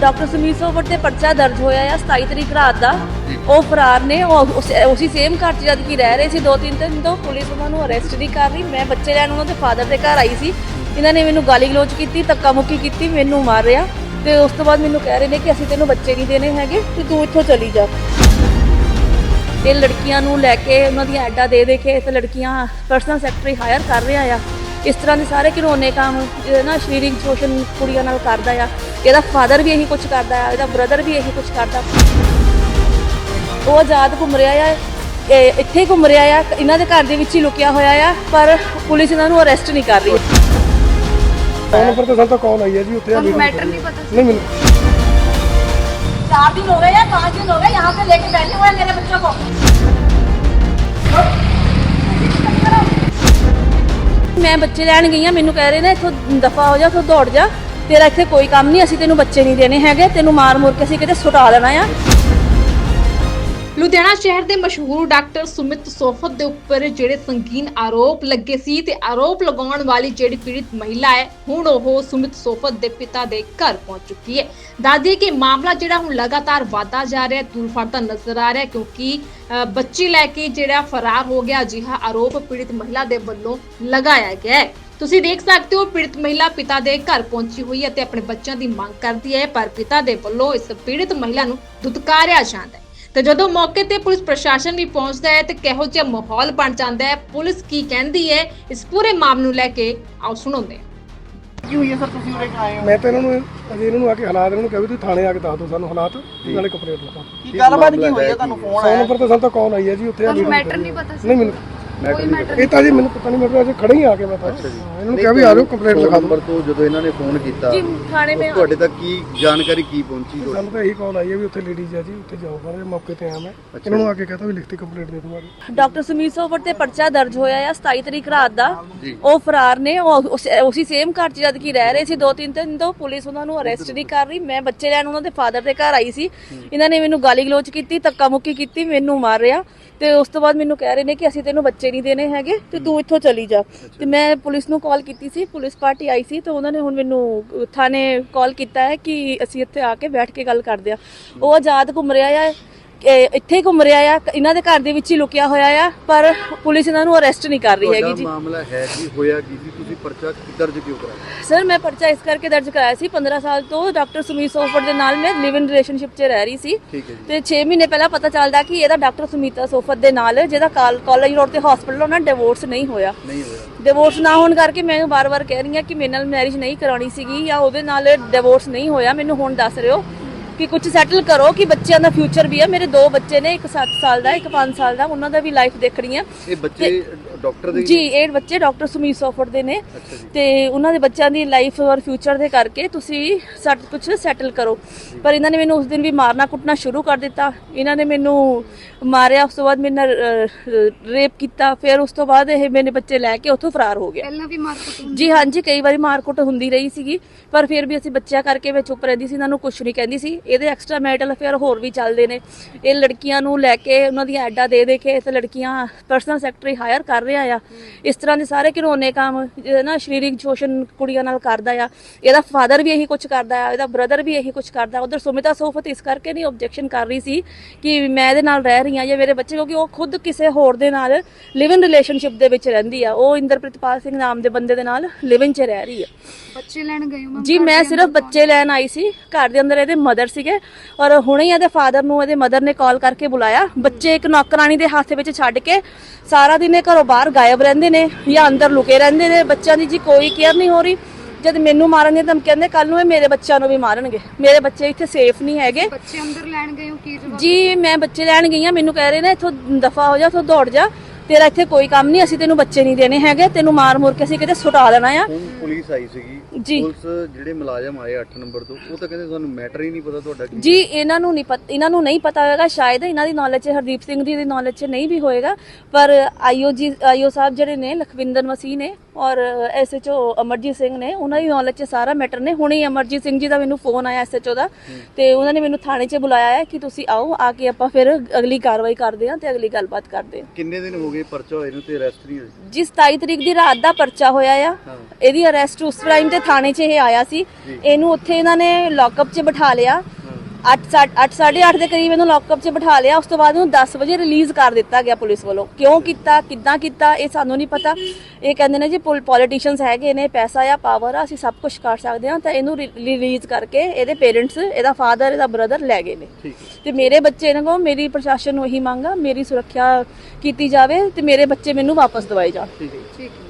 Doctor Sunil ਸੋਵਰ ਤੇ ਪਰਚਾ ਦਰਜ ਹੋਇਆ ਆ 27 ਤਰੀਕ ਰਾਤ ਦਾ। ਉਹ ਫਰਾਰ ਨੇ, ਉਹ ਉਸ- ਉਸੇ ਸੇਮ ਘਰ 'ਚ ਜਦ ਕਿ ਰਹਿ ਰਹੇ ਸੀ, ਦੋ ਤਿੰਨ ਦਿਨ ਤੋਂ ਪੁਲਿਸ ਉਹਨਾਂ ਨੂੰ ਅਰੈਸਟ ਨਹੀਂ ਕਰ ਰਹੀ। ਮੈਂ ਬੱਚੇ ਲੈਣ ਉਹਨਾਂ ਦੇ ਫਾਦਰ ਦੇ ਘਰ ਆਈ ਸੀ। ਇਹਨਾਂ ਨੇ ਮੈਨੂੰ ਗਾਲੀ ਗਲੋਚ ਕੀਤੀ, ਧੱਕਾ ਮੁੱਕੀ ਕੀਤੀ, ਮੈਨੂੰ ਮਾਰਿਆ। ਤੇ ਉਸ ਤੋਂ ਬਾਅਦ ਮੈਨੂੰ ਕਹਿ ਰਹੇ ਨੇ ਕਿ ਅਸੀਂ ਤੈਨੂੰ ਬੱਚੇ ਨਹੀਂ ਦੇਣੇ ਹੈਗੇ, ਤੇ ਤੂੰ ਇੱਥੋਂ ਚਲੀ ਜਾ। ਇਹ ਲੜਕੀਆਂ ਨੂੰ ਲੈ ਕੇ ਉਹਨਾਂ ਦੀਆਂ ਐਡਾਂ ਦੇ ਦੇ ਕੇ ਤੇ ਲੜਕੀਆਂ ਪਰਸਨਲ ਸੈਕਟਰੀ ਹਾਇਰ ਕਰ ਰਿਹਾ ਆ। ਇਸ ਤਰ੍ਹਾਂ ਦੇ ਸਾਰੇ ਘਿਨੌਣੇ ਕੰਮ ਇਹ ਨਾ ਸ਼ਰੀਰਿਕ ਸ਼ੋਸ਼ਣ ਕੁੜੀਆਂ ਨਾਲ ਕਰਦਾ ਆ ਇਹਦਾ ਫਾਦਰ ਵੀ ਇਹੀ ਕੁਝ ਕਰਦਾ ਆ ਇਹਦਾ ਬ੍ਰਦਰ ਵੀ ਇਹੀ ਕੁਝ ਕਰਦਾ ਉਹ ਆਜ਼ਾਦ ਘੁੰਮ ਰਿਹਾ ਆ ਇਹ ਇੱਥੇ ਹੀ ਘੁੰਮ ਰਿਹਾ ਆ ਇਹਨਾਂ ਦੇ ਘਰ ਦੇ ਵਿੱਚ ਹੀ ਲੁਕਿਆ ਹੋਇਆ ਆ ਪਰ ਪੁਲਿਸ ਇਹਨਾਂ ਨੂੰ ਅਰੈਸਟ ਨਹੀਂ ਕਰ ਰਹੀ ਫੋਨ ਨੰਬਰ ਤੇ ਸਾਨੂੰ ਤਾਂ ਕਾਲ ਆਈ ਹੈ ਜੀ ਉੱਥੇ ਆ ਤੁਹਾਨੂੰ ਮੈਟਰ ਨਹੀਂ ਪਤਾ ਨਹੀਂ ਮੈਨੂੰ चार दिन हो गए या पाँच दिन हो गए यहाँ पे लेके बैठे हुए हैं मेरे बच्चों को ਮੈਂ ਬੱਚੇ ਲੈਣ ਗਈ ਆ, ਮੈਨੂੰ ਕਹਿ ਰਹੇ ਨੇ, ਇੱਥੋਂ ਦਫਾ ਹੋ ਜਾ, ਇੱਥੋਂ ਦੌੜ ਜਾ। ਤੇਰਾ ਇੱਥੇ ਕੋਈ ਕੰਮ ਨਹੀਂ, ਅਸੀਂ ਤੈਨੂੰ ਬੱਚੇ ਨਹੀਂ ਦੇਣੇ ਹੈਗੇ, ਤੈਨੂੰ ਮਾਰ ਮੁਰ ਕੇ ਅਸੀਂ ਕਿਤੇ ਸੁਟਾ ਲੈਣਾ ਆ। ਲੁਧਿਆਣਾ ਸ਼ਹਿਰ ਦੇ ਮਸ਼ਹੂਰ ਡਾਕਟਰ ਸੁਮਿਤ ਸੋਫਤ ਦੇ ਉੱਪਰ ਜਿਹੜੇ ਸੰਗੀਨ ਆਰੋਪ ਲੱਗੇ ਸੀ ਤੇ ਆਰੋਪ ਲਗਾਉਣ ਵਾਲੀ ਜਿਹੜੀ ਪੀੜਿਤ ਮਹਿਲਾ ਹੈ ਹੁਣ ਉਹ ਸੁਮਿਤ ਸੋਫਤ ਦੇ ਪਿਤਾ ਦੇ ਘਰ ਪਹੁੰਚ ਚੁੱਕੀ ਹੈ। ਦੱਸਦੀ ਕਿ ਮਾਮਲਾ ਜਿਹੜਾ ਹੁਣ ਲਗਾਤਾਰ ਵਾਧਾ ਜਾ ਰਿਹਾ ਹੈ ਦੂਰ ਫੜਦਾ ਨਜ਼ਰ ਆ ਰਿਹਾ ਕਿਉਂਕਿ ਅ, ਬੱਚੀ ਲੈ ਕੇ ਜਿਹੜਾ ਫਰਾਰ ਹੋ ਗਿਆ ਅਜਿਹਾ ਆਰੋਪ ਪੀੜਿਤ ਮਹਿਲਾ ਦੇ ਵੱਲੋਂ ਲਗਾਇਆ ਗਿਆ ਹੈ। ਤੁਸੀਂ ਦੇਖ ਸਕਦੇ ਹੋ ਪੀੜਤ ਮਹਿਲਾ ਪਿਤਾ ਦੇ ਘਰ ਪਹੁੰਚੀ ਹੋਈ ਹੈ ਤੇ ਆਪਣੇ ਬੱਚਿਆਂ ਦੀ ਮੰਗ ਕਰਦੀ ਹੈ ਪਰ ਪਿਤਾ ਦੇ ਵੱਲੋਂ ਇਸ ਪੀੜਤ ਮਹਿਲਾ ਨੂੰ ਦੁਤਕਾਰਿਆ ਜਾਂਦਾ ਹੈ। ਤੇ ਜਦੋਂ ਮੌਕੇ ਤੇ ਪੁਲਿਸ ਪ੍ਰਸ਼ਾਸਨ ਵੀ ਪਹੁੰਚਦਾ ਹੈ ਤੇ ਕਿਹੋ ਜਿਹਾ ਮਾਹੌਲ ਬਣ ਜਾਂਦਾ ਹੈ ਪੁਲਿਸ ਕੀ ਕਹਿੰਦੀ ਹੈ ਇਸ ਪੂਰੇ ਮਾਮਲੇ ਨੂੰ ਲੈ ਕੇ ਆਓ ਸੁਣਾਉਂਦੇ ਹਾਂ। ਕੀ ਹੋਈ ਹੈ ਸਰ? ਤੁਸੀਂ ਉਰੇ ਆਏ ਹੋ? ਮੈਂ ਤਾਂ ਇਹਨਾਂ ਨੂੰ ਅਜੇ ਇਹਨਾਂ ਨੂੰ ਆ ਕੇ ਹਾਲਾਤ ਇਹਨਾਂ ਨੂੰ ਕਿਹਾ ਵੀ ਤੁਸੀਂ ਥਾਣੇ ਆ ਕੇ ਦੱਸ ਦਿਓ ਸਾਨੂੰ ਹਾਲਾਤ ਨਾਲੇ ਕੰਪਲੇਂਟ ਲਿਖੋ ਕੀ ਗੱਲਬਾਤ ਕੀ ਹੋਈ ਹੈ? ਤੁਹਾਨੂੰ ਫੋਨ ਫੋਨ ਆਇਆ? ਨੰਬਰ ਤੇ ਸਾਨੂੰ ਤਾਂ ਕਾਲ ਆਈ ਹੈ ਜੀ ਉੱਥੇ ਆ ਤੁਹਾਨੂੰ ਮੈਟਰ ਨਹੀਂ ਪਤਾ ਸੀ? ਨਹੀਂ ਮੈਨੂੰ ਕੋਈ ਮੈਟਰ ਇਹ ਤਾਂ ਜੀ ਮੈਨੂੰ ਪਤਾ ਨਹੀਂ ਮੈਂ ਤਾਂ ਅਜੇ ਖੜੇ ਹੀ ਆ ਕੇ ਮੈਂ ਤਾਂ ਇਹਨਾਂ ਨੂੰ ਕਿਹਾ ਵੀ ਆ ਜਾਓ ਕੰਪਲੇਂਟ ਲਿਖਾ ਦਿਓ। ਨੰਬਰ ਤੋਂ ਜਦੋਂ ਇਹਨਾਂ ਨੇ ਫੋਨ ਕੀਤਾ ਜੀ ਥਾਣੇ ਮੇ ਤੁਹਾਡੇ ਤੱਕ ਕੀ ਜਾਣਕਾਰੀ ਕੀ ਪਹੁੰਚੀ? ਸਾਨੂੰ ਤਾਂ ਇਹੀ ਕਾਲ ਆਈ ਹੈ ਵੀ ਉੱਥੇ ਲੇਡੀਜ਼ ਆ ਜੀ ਉੱਥੇ ਜਾਓ ਪਰ ਮੌਕੇ ਤੇ ਆਇਆ ਮੈਂ। ਇਹਨਾਂ ਨੂੰ ਆ ਕੇ ਕਹਤਾ ਵੀ ਲਿਖਤੀ ਕੰਪਲੇਂਟ ਦੇ ਦੂੰਗਾ ਡਾਕਟਰ ਸੁਮੀਤ ਸੋਵਰ ਤੇ ਪਰਚਾ ਦਰਜ ਹੋਇਆ ਆ 27 ਤਰੀਕ ਰਾਤ ਦਾ। ਉਹ ਫਰਾਰ ਨੇ ਉਹ ਉਸ- ਉਸੇ ਸੇਮ ਘਰ 'ਚ ਜਦ ਕਿ ਰਹਿ ਰਹੇ ਸੀ ਦੋ ਤਿੰਨ ਦਿਨ ਤੋਂ ਪੁਲਿਸ ਉਹਨਾਂ ਨੂੰ ਅਰੈਸਟ ਨਹੀਂ ਕਰ ਰਹੀ। ਮੈਂ ਬੱਚੇ ਲੈਣ ਉਹਨਾਂ ਦੇ ਫਾਦਰ ਦੇ ਘਰ ਆਈ ਸੀ। ਇਹਨਾਂ ਨੇ ਮੈਨੂੰ ਗਾਲੀ ਗਲੋਚ ਕੀਤੀ ਧੱਕਾ ਮੁੱਕੀ ਕੀਤੀ ਮੈਨੂੰ ਮਾਰਿਆ। ਤੇ ਉਸ ਤੋਂ ਬਾਅਦ ਮੈਨੂੰ ਕਹਿ ਰਹੇ ਨੇ ਕਿ ਅਸੀਂ ਤੈਨੂੰ ਬੱਚੇ ਨਹੀਂ ਦੇਣੇ ਹੈਗੇ ਤੇ ਤੂੰ ਇੱਥੋਂ ਚਲੀ ਜਾ। ਤੇ ਮੈਂ ਪੁਲਿਸ ਨੂੰ ਕਾਲ ਕੀਤੀ ਸੀ ਪੁਲਿਸ ਪਾਰਟੀ ਆਈ ਸੀ ਤੇ ਉਹਨਾਂ ਨੇ ਹੁਣ ਮੈਨੂੰ ਥਾਣੇ ਕਾਲ ਕੀਤਾ ਹੈ ਕਿ ਅਸੀਂ ਇੱਥੇ ਆ ਕੇ ਬੈਠ ਕੇ ਗੱਲ ਕਰਦੇ ਆ। ਉਹ ਆਜ਼ਾਦ ਘੁੰਮ ਰਿਹਾ ਇਹ ਇੱਥੇ ਘੁੰਮ ਰਿਹਾ ਆ ਇਹਨਾਂ ਦੇ ਘਰ ਦੇ ਵਿੱਚ ਹੀ ਲੁਕਿਆ ਹੋਇਆ ਆ ਪਰ ਪੁਲਿਸ ਇਹਨਾਂ ਨੂੰ ਅਰੈਸਟ ਨਹੀਂ ਕਰ ਰਹੀ ਹੈਗੀ ਤੁਹਾਡਾ ਜੀ। ਮਾਮਲਾ ਹੈ ਕੀ ਹੋਇਆ ਕੀ ਸੀ? ਤੁਸੀਂ ਪਰਚਾ ਦਰਜ ਕਿਉਂ ਕਰਾਇਆ? ਸਰ ਮੈਂ ਪਰਚਾ ਇਸ ਕਰਕੇ ਦਰਜ ਕਰਾਇਆ ਸੀ 15 ਸਾਲ ਤੋਂ ਡਾਕਟਰ ਸੁਮੀਤ ਸੋਫਰ ਦੇ ਨਾਲ ਮੈਂ ਲਿਵ ਇਨ ਰਿਲੇਸ਼ਨਸ਼ਿਪ 'ਚ ਰਹਿ ਰਹੀ ਸੀ। ਤੇ 6 ਮਹੀਨੇ ਪਹਿਲਾਂ ਪਤਾ ਚੱਲਦਾ ਕਿ ਇਹਦਾ ਡਾਕਟਰ ਸੁਮੀਤਾ ਸੋਫਤ ਦੇ ਨਾਲ ਜਿਹਦਾ ਕਾਲਜ ਰੋਡ ਤੇ ਹਸਪੀਟਲ ਉਹਨਾਂ ਡਿਵੋਰਸ ਨਹੀਂ ਹੋਇਆ। ਨਹੀਂ ਹੋਇਆ। ਡਿਵੋਰਸ ਨਾ ਹੋਣ ਕਰਕੇ ਮੈਂ ਬਾਰ-ਬਾਰ ਕਹਿ ਰਹੀ ਹਾਂ ਕਿ ਮੇਰੇ ਨਾਲ ਮੈਰਿਜ ਨਹੀਂ ਕਰਾਉਣੀ ਸੀਗੀ ਜਾਂ ਉਹਦੇ ਨਾਲ ਡਿਵੋਰਸ ਨਹੀਂ ਹੋਇਆ ਮੈਨੂੰ ਹੁਣ ਦੱਸ ਰਹੇ ਹੋ। ਕਿ ਕੁਝ ਸੈਟਲ ਕਰੋ ਕਿ ਬੱਚਿਆਂ ਦਾ ਫਿਊਚਰ ਵੀ ਹੈ ਮੇਰੇ ਦੋ ਬੱਚੇ ਨੇ ਇੱਕ 7 ਸਾਲ ਦਾ ਇੱਕ 5 ਸਾਲ ਦਾ। ਉਹਨਾਂ ਦਾ ਵੀ ਲਾਈਫ ਦੇਖਣੀ ਹੈ ਇਹ ਬੱਚੇ ਡਾਕਟਰ ਦੇ ਜੀ ਇਹ ਬੱਚੇ ਡਾਕਟਰ ਸੁਮੀਤ ਸੋਫਰ ਦੇ ਨੇ। ਤੇ ਉਹਨਾਂ ਦੇ ਬੱਚਿਆਂ ਦੀ ਲਾਈਫ ਔਰ ਫਿਊਚਰ ਦੇ ਕਰਕੇ ਤੁਸੀਂ ਸਭ ਕੁਝ ਸੈਟਲ ਕਰੋ। ਪਰ ਇਹਨਾਂ ਨੇ ਮੈਨੂੰ ਉਸ ਦਿਨ ਵੀ ਮਾਰਨਾ ਕੁੱਟਣਾ ਸ਼ੁਰੂ ਕਰ ਦਿੱਤਾ। ਇਹਨਾਂ ਨੇ ਮੈਨੂੰ ਮਾਰਿਆ ਉਸ ਤੋਂ ਬਾਅਦ ਮੇਰੇ ਨਾਲ ਰੇਪ ਕੀਤਾ। ਫਿਰ ਉਸ ਤੋਂ ਬਾਅਦ ਇਹ ਮੇਰੇ ਬੱਚੇ ਲੈ ਕੇ ਉੱਥੋਂ ਫਰਾਰ ਹੋ ਗਿਆ ਪਹਿਲਾਂ ਵੀ ਮਾਰਕਟ ਜੀ ਹਾਂਜੀ ਕਈ ਵਾਰੀ ਮਾਰਕੁੱਟ ਹੁੰਦੀ ਰਹੀ ਸੀਗੀ। ਪਰ ਫਿਰ ਵੀ ਅਸੀਂ ਬੱਚਿਆਂ ਕਰਕੇ ਮੈਂ ਚੁੱਪ ਰਹਿੰਦੀ ਸੀ ਇਹਨਾਂ ਨੂੰ ਕੁਝ ਨਹੀਂ ਕਹਿੰਦੀ ਸੀ। ਇਹਦੇ ਐਕਸਟਰਾ ਮੈਰਿਟਲ ਅਫੇਅਰ ਹੋਰ ਵੀ ਚੱਲਦੇ ਨੇ। ਇਹ ਲੜਕੀਆਂ ਨੂੰ ਲੈ ਕੇ ਉਹਨਾਂ ਦੀਆਂ ਐਡਾਂ ਦੇ ਦੇ ਕੇ ਤੇ ਲੜਕੀਆਂ ਪਰਸਨਲ ਸੈਕਟਰੀ ਹਾਇਰ ਕਰ ਰਿਹਾ ਆ ਇਸ ਤਰ੍ਹਾਂ ਦੇ ਸਾਰੇ ਘਿਨੌਣੇ ਕੰਮ ਇਹ ਨਾ ਸ਼ਰੀਰਿਕ ਸ਼ੋਸ਼ਣ ਕੁੜੀਆਂ ਨਾਲ ਕਰਦਾ ਆ। ਇਹਦਾ ਫਾਦਰ ਵੀ ਇਹੀ ਕੁਝ ਕਰਦਾ ਆ ਇਹਦਾ ਬ੍ਰਦਰ ਵੀ ਇਹੀ ਕੁਝ ਕਰਦਾ। ਉਧਰ ਸੁਮਿਤਾ ਸੋਫਤ ਇਸ ਕਰਕੇ ਨਹੀਂ ਆਬਜੈਕਸ਼ਨ ਕਰ ਰਹੀ ਸੀ ਕਿ ਮੈਂ ਇਹਦੇ ਨਾਲ ਰਹਿ ਰਹੀ ਹਾਂ ਜਾਂ ਮੇਰੇ ਬੱਚੇ ਕਿਉਂਕਿ ਉਹ ਖੁਦ ਕਿਸੇ ਹੋਰ ਦੇ ਨਾਲ ਲਿਵ ਇਨ ਰਿਲੇਸ਼ਨਸ਼ਿਪ ਦੇ ਵਿੱਚ ਰਹਿੰਦੀ ਆ। ਉਹ ਇੰਦਰਪ੍ਰੀਤਪਾਲ ਸਿੰਘ ਨਾਮ ਦੇ ਬੰਦੇ ਦੇ ਨਾਲ ਲਿਵ ਇਨ ਚ ਰਹਿ ਰਹੀ ਆ। ਬੱਚੇ ਲੈਣ ਗਏ ਹੋ ਜੀ ਮੈਂ ਸਿਰਫ ਬੱਚੇ ਲੈਣ ਆਈ ਸੀ। ਘਰ ਦੇ ਅੰਦਰ ਇਹਦੇ ਮਦਰ ਸੀਗੇ। ਔਰ ਹੁਣੇ ਹੀ ਇਹਦੇ ਫਾਦਰ ਨੂੰ ਇਹਦੇ ਮਦਰ ਨੇ ਕਾਲ ਕਰਕੇ ਬੁਲਾਇਆ। ਬੱਚੇ ਇੱਕ ਨੌਕਰਾਨੀ ਦੇ ਹੱਥ ਵਿੱਚ ਛੱਡ ਕੇ ਸਾਰਾ ਦਿਨ ਇਹ ਘਰੋਂ ਬਾਹਰ ਗਾਇਬ ਰਹਿੰਦੇ ਨੇ ਜਾਂ ਅੰਦਰ ਲੁਕੇ ਰਹਿੰਦੇ ਨੇ ਬੱਚਿਆਂ ਦੀ ਜੀ ਕੋਈ ਕੇਅਰ ਨਹੀਂ ਹੋ ਰਹੀ। ਜਦ ਮੈਨੂੰ ਮਾਰਨ ਦੀ ਧਮਕੀ ਕਹਿੰਦੇ ਕੱਲ ਨੂੰ ਇਹ ਮੇਰੇ ਬੱਚਿਆਂ ਨੂੰ ਵੀ ਮਾਰਨਗੇ। ਮੇਰੇ ਬੱਚੇ ਇੱਥੇ ਸੇਫ ਨਹੀਂ ਹੈਗੇ। ਬੱਚੇ ਅੰਦਰ ਲੈਣ ਗਏ ਹੋ ਕੀ ਜਵਾਬ ਜੀ ਮੈਂ ਬੱਚੇ ਲੈਣ ਗਈ ਆ ਮੈਨੂੰ ਕਹਿ ਰਹੇ ਨੇ ਇੱਥੋਂ ਦਫਾ ਹੋ ਜਾ ਇੱਥੋਂ ਦੌੜ ਜਾ। ਤੇਰਾ ਇੱਥੇ ਕੋਈ ਕੰਮ ਨਹੀਂ ਅਸੀਂ ਤੈਨੂੰ ਬੱਚੇ ਨਹੀਂ ਦੇਣੇ ਹੈਗੇ ਤੈਨੂੰ ਮਾਰ ਮੁਰ ਕੇ ਅਸੀਂ ਕਿਤੇ ਸੁਟਾ ਲੈਣਾ ਆ। ਹੁਣ ਪੁਲਿਸ ਆਈ ਸੀਗੀ ਜੀ। ਪੁਲਿਸ ਜਿਹੜੇ ਮੁਲਾਜ਼ਮ ਆਏ 8 ਨੰਬਰ ਤੋਂ ਉਹ ਤਾਂ ਕਹਿੰਦੇ ਸਾਨੂੰ ਮੈਟਰ ਹੀ ਨਹੀਂ ਪਤਾ ਤੁਹਾਡਾ ਕੀ ਜੀ ਇਹਨਾਂ ਨੂੰ ਨਹੀਂ ਪਤਾ ਇਹਨਾਂ ਨੂੰ ਨਹੀਂ ਪਤਾ ਹੋਵੇਗਾ ਸ਼ਾਇਦ ਇਹਨਾਂ ਦੀ ਨੌਲੇਜ 'ਚ ਹਰਦੀਪ ਸਿੰਘ ਦੀ ਨੌਲੇਜ 'ਚ ਨਹੀਂ ਵੀ ਹੋਏਗਾ ਪਰ ਆਈਓ ਜੀ ਆਈਓ ਸਾਹਿਬ ਜਿਹੜੇ ਨੇ ਲਖਵਿੰਦਰ ਮਸੀਹ ਨੇ ਔਰ ਐਸਐਚਓ ਅਮਰਜੀਤ ਸਿੰਘ ਨੇ ਉਹਨਾਂ ਦੀ ਨੌਲੇਜ 'ਚ ਸਾਰਾ ਮੈਟਰ ਨੇ। ਹੁਣੇ ਹੀ ਅਮਰਜੀਤ ਸਿੰਘ ਜੀ ਦਾ ਮੈਨੂੰ ਫੋਨ ਆਇਆ ਐਸਐਚਓ ਦਾ ਤੇ ਉਹਨਾਂ ਨੇ ਮੈਨੂੰ ਥਾਣੇ 'ਚ ਬੁਲਾਇਆ ਹੈ ਕਿ ਤੁਸੀਂ ਆਓ ਆ ਕੇ ਆਪਾਂ ਫਿਰ ਅਗਲੀ ਕਾਰਵਾਈ ਕਰਦੇ ਹਾਂ ਤੇ ਅਗਲੀ ਗੱਲਬਾਤ ਕਰਦੇ ਹਾਂ। ਕਿੰਨੇ ਦਿਨ ਹੋ ਗਏ ਗਏ ਪਰਚਾ ਹੋਏ ਨੂੰ ਤੇ ਅਰੈਸਟ ਨਹੀਂ ਹੋਏ। ਜਿਸ 27 ਤਰੀਕ ਦੀ ਰਾਤ ਦਾ ਪਰਚਾ ਹੋਇਆ ਆ। ਹਾਂ। ਇਹਦੀ ਅਰੈਸਟ ਉਸ ਟਾਈਮ ਤੇ ਥਾਣੇ 'ਚ ਇਹ ਆਇਆ ਸੀ। ਇਹਨੂੰ ਉੱਥੇ ਇਹਨਾਂ ਨੇ ਲੌਕਅਪ 'ਚ ਬਿਠਾ ਲਿਆ। ਹਾਂ 8 8 8:30 ਦੇ ਕਰੀਬ ਇਹਨੂੰ ਲੌਕਅਪ 'ਚ ਬਿਠਾ ਲਿਆ ਉਸ ਤੋਂ ਬਾਅਦ ਇਹਨੂੰ 10 ਵਜੇ ਰਿਲੀਜ਼ ਕਰ ਦਿੱਤਾ ਗਿਆ ਪੁਲਿਸ ਵੱਲੋਂ। ਕਿਉਂ ਕੀਤਾ ਕਿੱਦਾਂ ਕੀਤਾ ਇਹ ਸਾਨੂੰ ਨਹੀਂ ਪਤਾ। ਇਹ ਕਹਿੰਦੇ ਨੇ ਜੀ ਪੋਲੀਟੀਸ਼ੀਅਨਸ ਹੈਗੇ ਨੇ ਪੈਸਾ ਆ ਪਾਵਰ ਆ ਅਸੀਂ ਸਭ ਕੁਝ ਕਰ ਸਕਦੇ ਹਾਂ ਤਾਂ ਇਹਨੂੰ ਰਿਲੀਜ਼ ਕਰਕੇ ਇਹਦੇ ਪੇਰੈਂਟਸ ਇਹਦਾ ਫਾਦਰ ਇਹਦਾ ਬ੍ਰਦਰ ਲੈ ਗਏ ਨੇ। ਤੇ ਮੇਰੇ ਬੱਚੇ ਇਹਨਾਂ ਕੋਲ ਮੇਰੀ ਪ੍ਰਸ਼ਾਸਨ ਨੂੰ ਇਹੀ ਮੰਗ ਆ ਮੇਰੀ ਸੁਰੱਖਿਆ ਕੀਤੀ ਜਾਵੇ ਤੇ ਮੇਰੇ ਬੱਚੇ ਮੈਨੂੰ ਵਾਪਸ ਦਿਵਾਏ ਜਾਣ। ਠੀਕ ਹੈ।